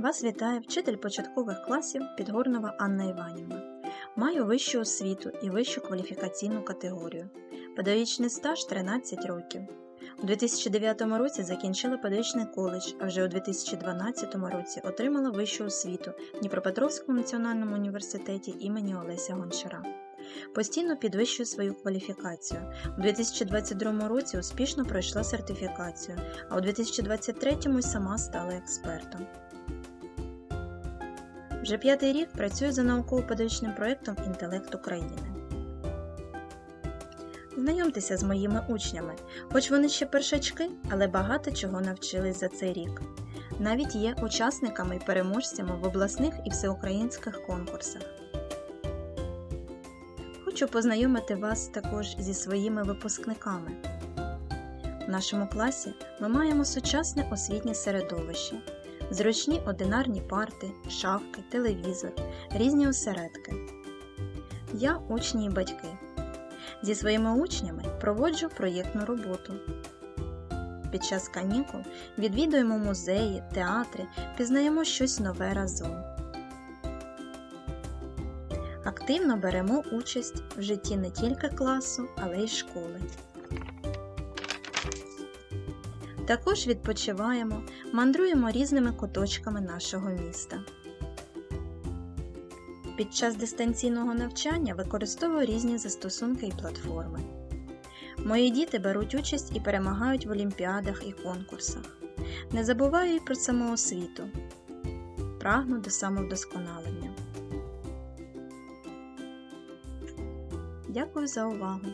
Вас вітає вчитель початкових класів Підгорнова Анна Іванівна. Маю вищу освіту і вищу кваліфікаційну категорію. Педагогічний стаж 13 років. У 2009 році закінчила педагогічний коледж, а вже у 2012 році отримала вищу освіту в Дніпропетровському національному університеті імені Олеся Гончара. Постійно підвищую свою кваліфікацію. У 2022 році успішно пройшла сертифікацію, а у 2023 й сама стала експертом. Вже п'ятий рік працюю за науково-педагогічним проєктом Інтелект України. Знайомтеся з моїми учнями, хоч вони ще першачки, але багато чого навчились за цей рік. Навіть є учасниками і переможцями в обласних і всеукраїнських конкурсах. Хочу познайомити вас також зі своїми випускниками. В нашому класі ми маємо сучасне освітнє середовище, зручні одинарні парти, шафки, телевізор, різні осередки. Я учні і батьки. Зі своїми учнями проводжу проєктну роботу. Під час канікул відвідуємо музеї, театри, пізнаємо щось нове разом. Активно беремо участь в житті не тільки класу, але й школи. Також відпочиваємо, мандруємо різними куточками нашого міста. Під час дистанційного навчання використовую різні застосунки і платформи. Мої діти беруть участь і перемагають в олімпіадах і конкурсах. Не забуваю і про самоосвіту. Прагну до самовдосконалення. Дякую за увагу!